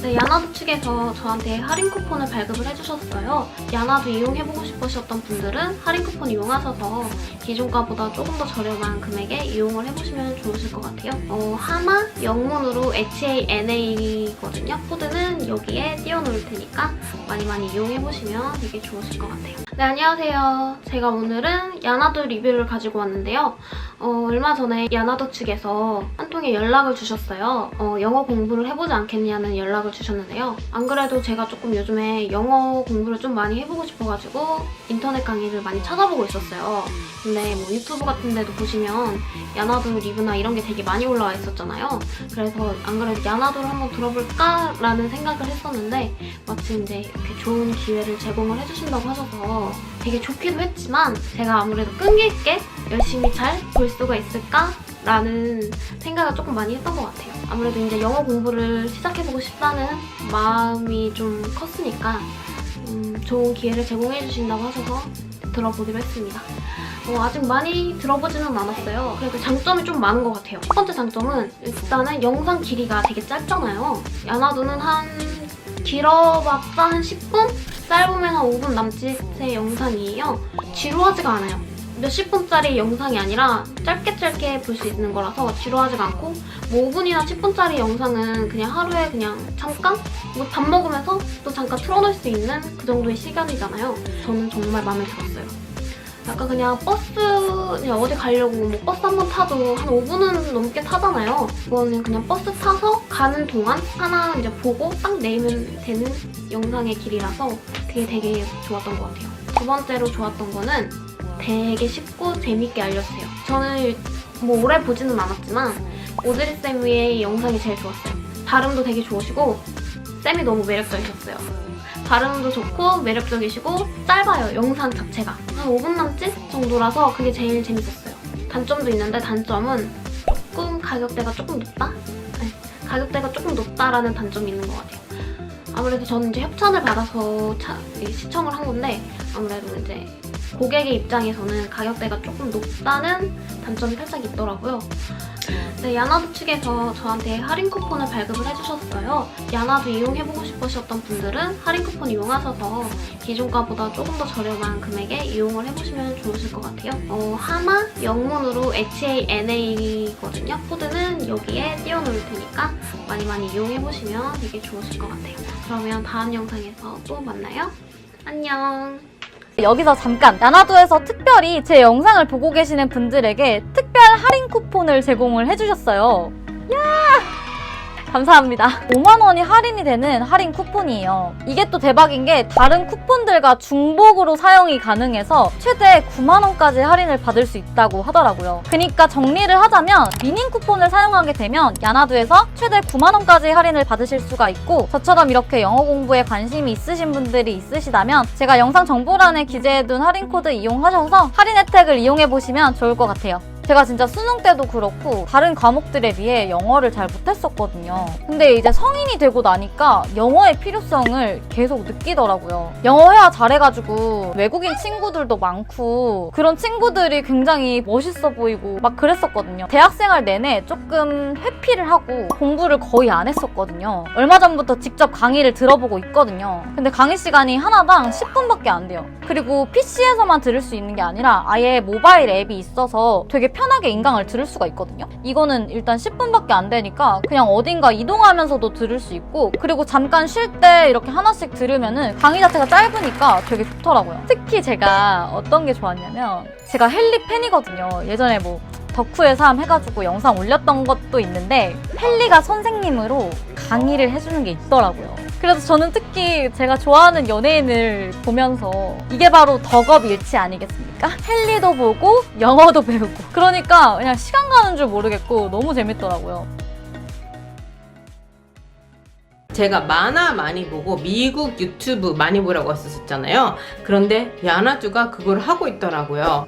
네, 야나도 측에서 저한테 할인 쿠폰을 발급을 해주셨어요. 야나도 이용해보고 싶으셨던 분들은 할인 쿠폰 이용하셔서 기존가보다 조금 더 저렴한 금액에 이용을 해보시면 좋으실 것 같아요. 어, 하마 영문으로 HANA거든요. 코드는 여기에 띄워놓을 테니까 많이 많이 이용해보시면 되게 좋으실 것 같아요. 네, 안녕하세요. 제가 오늘은 야나도 리뷰를 가지고 왔는데요. 어, 얼마 전에 야나도 측에서 한 통의 연락을 주셨어요. 어, 영어 공부를 해보지 않겠냐는 연락을 주셨는데요. 안 그래도 제가 조금 요즘에 영어 공부를 좀 많이 해보고 싶어가지고 인터넷 강의를 많이 찾아보고 있었어요. 근데 뭐 유튜브 같은 데도 보시면 야나도 리뷰나 이런 게 되게 많이 올라와 있었잖아요. 그래서 안 그래도 야나도를 한번 들어볼까라는 생각을 했었는데 마침 이제 이렇게 좋은 기회를 제공을 해주신다고 하셔서 되게 좋기도 했지만 제가 아무래도 끈기 있게 열심히 잘 볼 수가 있을까 라는 생각을 조금 많이 했던 것 같아요. 아무래도 이제 영어 공부를 시작해보고 싶다는 마음이 좀 컸으니까 음, 좋은 기회를 제공해 주신다고 하셔서 들어보기로 했습니다. 어, 아직 많이 들어보지는 않았어요. 그래도 장점이 좀 많은 것 같아요. 첫 번째 장점은 일단은 영상 길이가 되게 짧잖아요. 야나두는 한 길어봤자 한 10분? 짧으면 한 5분 남짓의 영상이에요. 지루하지가 않아요. 몇십 분짜리 영상이 아니라 짧게 짧게 볼 수 있는 거라서 지루하지가 않고 뭐 5분이나 10분짜리 영상은 그냥 하루에 그냥 잠깐 뭐 밥 먹으면서 또 잠깐 틀어놓을 수 있는 그 정도의 시간이잖아요. 저는 정말 마음에 들었어요. 약간 그냥 버스 그냥 어디 가려고 뭐 버스 한 번 타도 한 5분은 넘게 타잖아요. 이거는 그냥 버스 타서 가는 동안 하나 이제 보고 딱 내면 되는 영상의 길이라서 그게 되게 좋았던 것 같아요. 두 번째로 좋았던 거는 되게 쉽고 재밌게 알려주세요. 저는 뭐 오래 보지는 않았지만 오드리 쌤의 영상이 제일 좋았어요. 발음도 되게 좋으시고 쌤이 너무 매력적이셨어요. 발음도 좋고 매력적이시고 짧아요 영상 자체가 한 5분 남짓 정도라서 그게 제일 재밌었어요. 단점도 있는데 단점은 조금 가격대가 조금 높다? 네, 가격대가 조금 높다라는 단점이 있는 것 같아요. 아무래도 저는 이제 협찬을 받아서 차- 이 시청을 한 건데 아무래도 이제 고객의 입장에서는 가격대가 조금 높다는 단점이 살짝 있더라고요. 네, 야나도 측에서 저한테 할인 쿠폰을 발급을 해주셨어요. 야나도 이용해보고 싶으셨던 분들은 할인 쿠폰 이용하셔서 기존가보다 조금 더 저렴한 금액에 이용을 해보시면 좋으실 것 같아요. 어, 하마 영문으로 HANA거든요. 코드는 여기에 띄워놓을 테니까 많이 많이 이용해보시면 되게 좋으실 것 같아요. 그러면 다음 영상에서 또 만나요. 안녕. 여기서 잠깐 야나도에서 특별히 제 영상을 보고 계시는 분들에게 특별 할인 쿠폰을 제공을 해주셨어요. 야! 감사합니다. 5만 원이 할인이 되는 할인 쿠폰이에요. 이게 또 대박인 게 다른 쿠폰들과 중복으로 사용이 가능해서 최대 9만 원까지 할인을 받을 수 있다고 하더라고요. 그러니까 정리를 하자면 미닝 쿠폰을 사용하게 되면 야나도에서 최대 9만 원까지 할인을 받으실 수가 있고 저처럼 이렇게 영어 공부에 관심이 있으신 분들이 있으시다면 제가 영상 정보란에 기재해둔 할인 코드 이용하셔서 할인 혜택을 이용해 보시면 좋을 것 같아요. 제가 진짜 수능 때도 그렇고 다른 과목들에 비해 영어를 잘 못했었거든요. 근데 이제 성인이 되고 나니까 영어의 필요성을 계속 느끼더라고요. 영어 회화 잘해가지고 외국인 친구들도 많고 그런 친구들이 굉장히 멋있어 보이고 막 그랬었거든요. 대학생활 내내 조금 회피를 하고 공부를 거의 안 했었거든요. 얼마 전부터 직접 강의를 들어보고 있거든요. 근데 강의 시간이 하나당 10분밖에 안 돼요. 그리고 PC에서만 들을 수 있는 게 아니라 아예 모바일 앱이 있어서 되게 편하게 인강을 들을 수가 있거든요. 이거는 일단 10분밖에 안 되니까 그냥 어딘가 이동하면서도 들을 수 있고 그리고 잠깐 쉴 때 이렇게 하나씩 들으면은 강의 자체가 짧으니까 되게 좋더라고요. 특히 제가 어떤 게 좋았냐면 제가 헨리 팬이거든요. 예전에 뭐 덕후의 삶 해가지고 영상 올렸던 것도 있는데 헨리가 선생님으로 강의를 해주는 게 있더라고요. 그래서 저는 특히 제가 좋아하는 연예인을 보면서 이게 바로 덕업일치 아니겠습니까? 헨리도 보고 영어도 배우고 그러니까 그냥 시간 가는 줄 모르겠고 너무 재밌더라고요. 제가 만화 많이 보고 미국 유튜브 많이 보라고 했었잖아요. 그런데 야나주가 그걸 하고 있더라고요.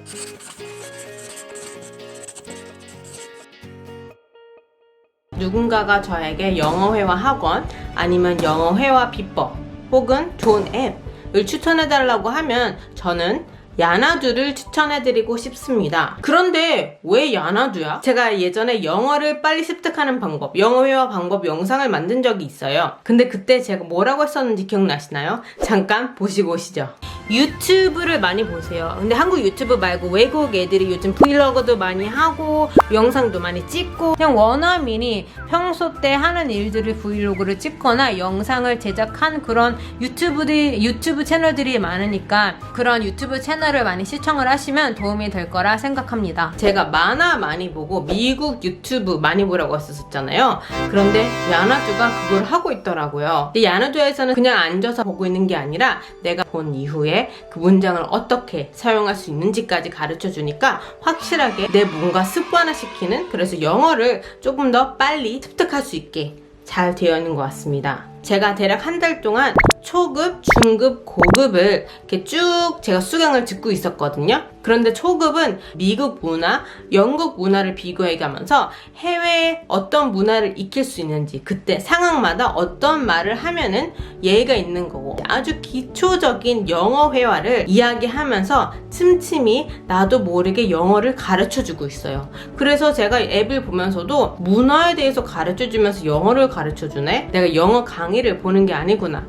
누군가가 저에게 영어 회화 학원 아니면 영어 회화 비법 혹은 좋은 앱을 추천해 달라고 하면 저는 야나두를 추천해드리고 싶습니다. 그런데 왜 야나두야? 제가 예전에 영어를 빨리 습득하는 방법, 영어 회화 방법 영상을 만든 적이 있어요. 근데 그때 제가 뭐라고 했었는지 기억나시나요? 잠깐 보시고 오시죠. 유튜브를 많이 보세요. 근데 한국 유튜브 말고 외국 애들이 요즘 브이로그도 많이 하고 영상도 많이 찍고 그냥 원어민이 평소 때 하는 일들을 브이로그를 찍거나 영상을 제작한 그런 유튜브들이 유튜브 채널들이 많으니까 그런 유튜브 채널을 많이 시청을 하시면 도움이 될 거라 생각합니다. 제가 만화 많이 보고 미국 유튜브 많이 보라고 했었잖아요. 그런데 야나두가 그걸 하고 있더라고요. 근데 야나두에서는 그냥 앉아서 보고 있는 게 아니라 내가 본 이후에 그 문장을 어떻게 사용할 수 있는지까지 가르쳐 주니까 확실하게 내 뭔가 습관화시키는 그래서 영어를 조금 더 빨리 습득할 수 있게 잘 되어 있는 것 같습니다. 제가 대략 한 달 동안 초급, 중급, 고급을 이렇게 쭉 제가 수강을 듣고 있었거든요. 그런데 초급은 미국 문화, 영국 문화를 비교해 가면서 해외에 어떤 문화를 익힐 수 있는지 그때 상황마다 어떤 말을 하면은 예의가 있는 거고 아주 기초적인 영어 회화를 이야기하면서 틈틈이 나도 모르게 영어를 가르쳐 주고 있어요. 그래서 제가 앱을 보면서도 문화에 대해서 가르쳐 주면서 영어를 가르쳐 주네? 내가 영어 강의를 보는 게 아니구나.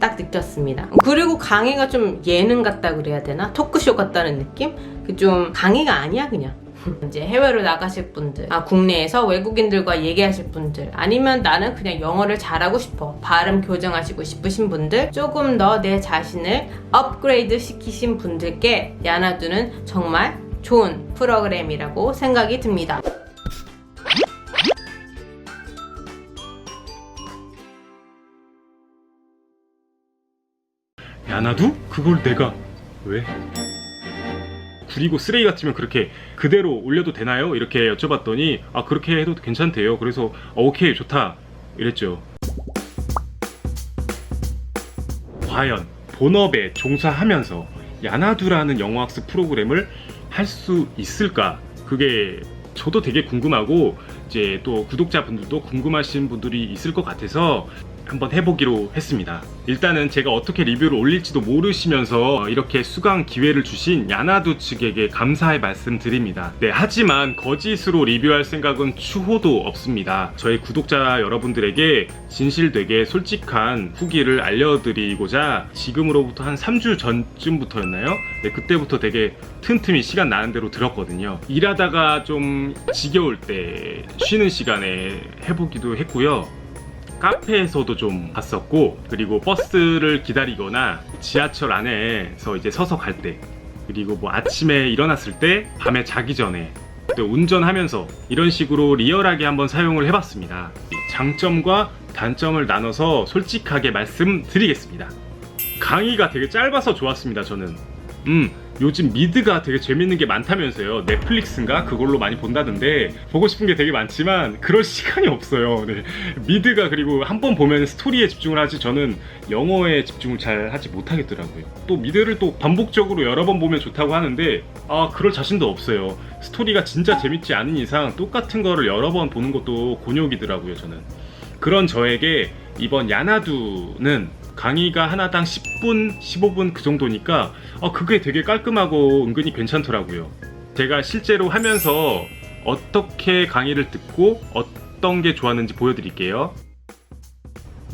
딱 느꼈습니다. 그리고 강의가 좀 예능 같다 그래야 되나? 토크쇼 같다는 느낌? 그 좀 강의가 아니야 그냥. 이제 해외로 나가실 분들, 아 국내에서 외국인들과 얘기하실 분들, 아니면 나는 그냥 영어를 잘하고 싶어 발음 교정하시고 싶으신 분들, 조금 더 내 자신을 업그레이드 시키신 분들께 야나두는 정말 좋은 프로그램이라고 생각이 듭니다. 야나두? 그걸 내가 왜? 구리고 쓰레기 같으면 그렇게 그대로 올려도 되나요? 이렇게 여쭤봤더니 아 그렇게 해도 괜찮대요. 그래서 어, 오케이 좋다 이랬죠. 과연 본업에 종사하면서 야나두라는 영어학습 프로그램을 할 수 있을까? 그게 저도 되게 궁금하고 이제 또 구독자분들도 궁금하신 분들이 있을 것 같아서 한번 해보기로 했습니다. 일단은 제가 어떻게 리뷰를 올릴지도 모르시면서 이렇게 수강 기회를 주신 야나두 측에게 감사의 말씀 드립니다. 네, 하지만 거짓으로 리뷰할 생각은 추호도 없습니다. 저희 구독자 여러분들에게 진실되게 솔직한 후기를 알려드리고자 지금으로부터 한 3주 전쯤부터였나요? 네, 그때부터 되게 틈틈이 시간 나는 대로 들었거든요. 일하다가 좀 지겨울 때 쉬는 시간에 해보기도 했고요. 카페에서도 좀 봤었고 그리고 버스를 기다리거나 지하철 안에서 이제 서서 갈 때 그리고 뭐 아침에 일어났을 때 밤에 자기 전에 또 운전하면서 이런 식으로 리얼하게 한번 사용을 해봤습니다. 장점과 단점을 나눠서 솔직하게 말씀드리겠습니다. 강의가 되게 짧아서 좋았습니다 저는. 음 요즘 미드가 되게 재밌는 게 많다면서요. 넷플릭스인가? 그걸로 많이 본다던데 보고 싶은 게 되게 많지만 그럴 시간이 없어요. 네. 미드가 그리고 한 번 보면 스토리에 집중을 하지 저는 영어에 집중을 잘 하지 못하겠더라고요. 또 미드를 또 반복적으로 여러 번 보면 좋다고 하는데 아 그럴 자신도 없어요. 스토리가 진짜 재밌지 않은 이상 똑같은 거를 여러 번 보는 것도 곤욕이더라고요 저는. 그런 저에게 이번 야나두는 강의가 하나당 10분, 15분 그 정도니까 어, 그게 되게 깔끔하고 은근히 괜찮더라고요. 제가 실제로 하면서 어떻게 강의를 듣고 어떤 게 좋았는지 보여드릴게요.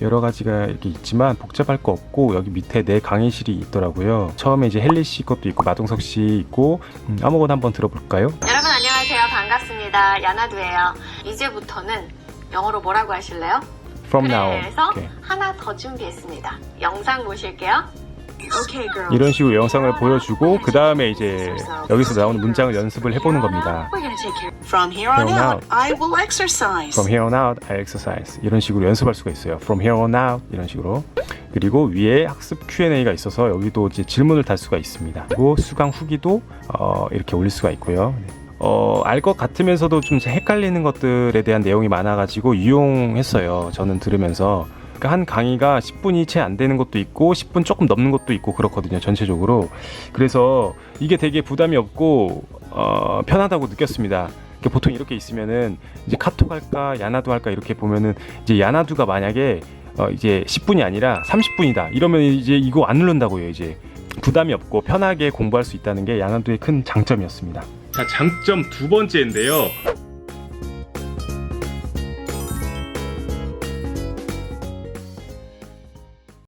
여러 가지가 이렇게 있지만 복잡할 거 없고 여기 밑에 내 강의실이 있더라고요. 처음에 이제 헬리 씨 것도 있고 마동석 씨 있고 음, 아무거나 한번 들어볼까요? 여러분 안녕하세요. 반갑습니다. 야나두예요. 이제부터는 영어로 뭐라고 하실래요? From now. 그래서 이렇게. 하나 더 준비했습니다. 영상 보실게요. Okay, girls. 이런 식으로 영상을 보여주고 그 다음에 이제 여기서 나오는 문장을 연습을 해보는 겁니다. We're gonna take care. From here on From out, out. I will exercise. From here on out, I exercise. 이런 식으로 연습할 수가 있어요. From here on out 이런 식으로. 그리고 위에 학습 Q&A가 있어서 여기도 이제 질문을 달 수가 있습니다. 그리고 수강 후기도 어, 이렇게 올릴 수가 있고요. 네. 어, 알 것 같으면서도 좀 헷갈리는 것들에 대한 내용이 많아가지고 유용했어요. 저는 들으면서. 그러니까 한 강의가 10분이 채 안 되는 것도 있고 10분 조금 넘는 것도 있고 그렇거든요. 전체적으로. 그래서 이게 되게 부담이 없고 어, 편하다고 느꼈습니다. 보통 이렇게 있으면은 이제 카톡 할까 야나두 할까 이렇게 보면은 이제 야나두가 만약에 어, 이제 10분이 아니라 30분이다 이러면 이제 이거 안 누른다고요 이제 부담이 없고 편하게 공부할 수 있다는 게 야나두의 큰 장점이었습니다. 자, 장점 두 번째인데요.